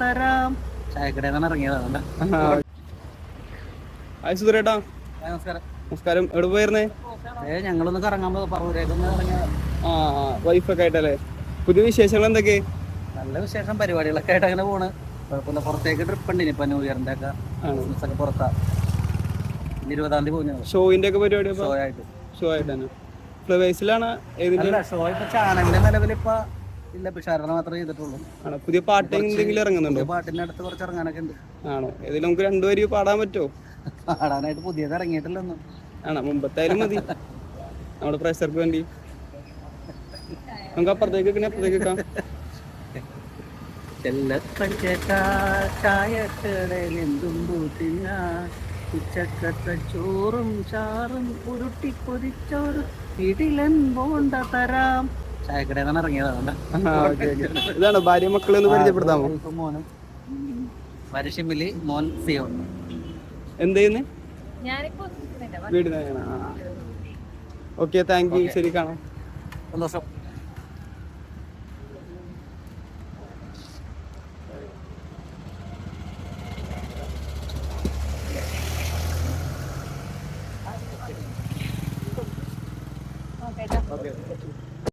തരാം. ചായക്കടയിൽ നിന്നാണ് ഇറങ്ങിയത് അതുകൊണ്ട്. ഹായ് സുധരേട്ടാ. നമസ്കാരം. നമസ്കാരം. എവിടെ പോയിരുന്നേ? ഏ ഞങ്ങളൊന്ന് കറങ്ങാൻ പോകും പറവൂരേക്കൊന്ന് ഇറങ്ങിയത്. ആ വൈഫൊക്കെ ആയിട്ടല്ലേ? പുതിയ വിശേഷങ്ങൾ എന്തൊക്കെ? നല്ല വിശേഷം പരിപാടികളൊക്കെ ആയിട്ട് അങ്ങനെ പോണ്. കുഴപ്പമില്ല. പുറത്തേക്ക് ട്രിപ്പ് ഉണ്ട്. ഇനിയിപ്പോ ന്യൂ ഇയറിന്റെ ഒക്കെ പുറത്താ. ഇരുപതാം തീയതി പോകുന്നത് ഷോയിന്റെ ഒക്കെ പരിപാടി ഷോ ആയിട്ട് ഷോ ആയിട്ടാണ് ഫ്ലവേഴ്സിലാണ് ഏതിന്റെ? അല്ല ഷോ ഇപ്പൊ ചാനലിന്റെ നിലവിൽ ഇപ്പൊ ഇല്ല പിഷാരണ മാത്രമേ ചെയ്തിട്ടുള്ളൂ. ആണോ? പുതിയ പാട്ട് എന്തെങ്കിലും ഇറങ്ങുന്നുണ്ടോ? പാട്ടിന്റെ അടുത്ത് കുറച്ച് ഇറങ്ങാനൊക്കെ ഉണ്ട്. ആണോ? ഏതിലും നമുക്ക് രണ്ടുപേര് പാടാൻ പറ്റുമോ? പാടാനായിട്ട് പുതിയത് ഇറങ്ങിയിട്ടില്ലൊന്നും. ആണോ? മുമ്പത്തായാലും മതി. നമ്മുടെ പ്രഷർക്ക് വേണ്ടി. നമുക്ക് അപ്പുറത്തേക്ക് വെക്കണേ അപ്പുറത്തേക്ക് വെക്കാം ഉച്ചക്കത്തെ ചോറും ചാറും ഉരുട്ടി പൊരിച്ചോറും ഇടിലൻ പോണ്ട തരാം. ചായക്കടയിൽ നിന്നാണ് ഇറങ്ങിയത് ഓക്കേ, ഓക്കേ. ഇതാണോ ഭാര്യ മക്കളെ ഒന്ന് പരിചയപ്പെടുത്താമോ? മോനും വരശിമിലി മോൻ സിയോ എന്ത് ചെയ്യുന്നേ. വീട് ഓക്കെ താങ്ക് യു. ശരി കാണാം. സന്തോഷം. ഓക്കേ, ട്ടാ.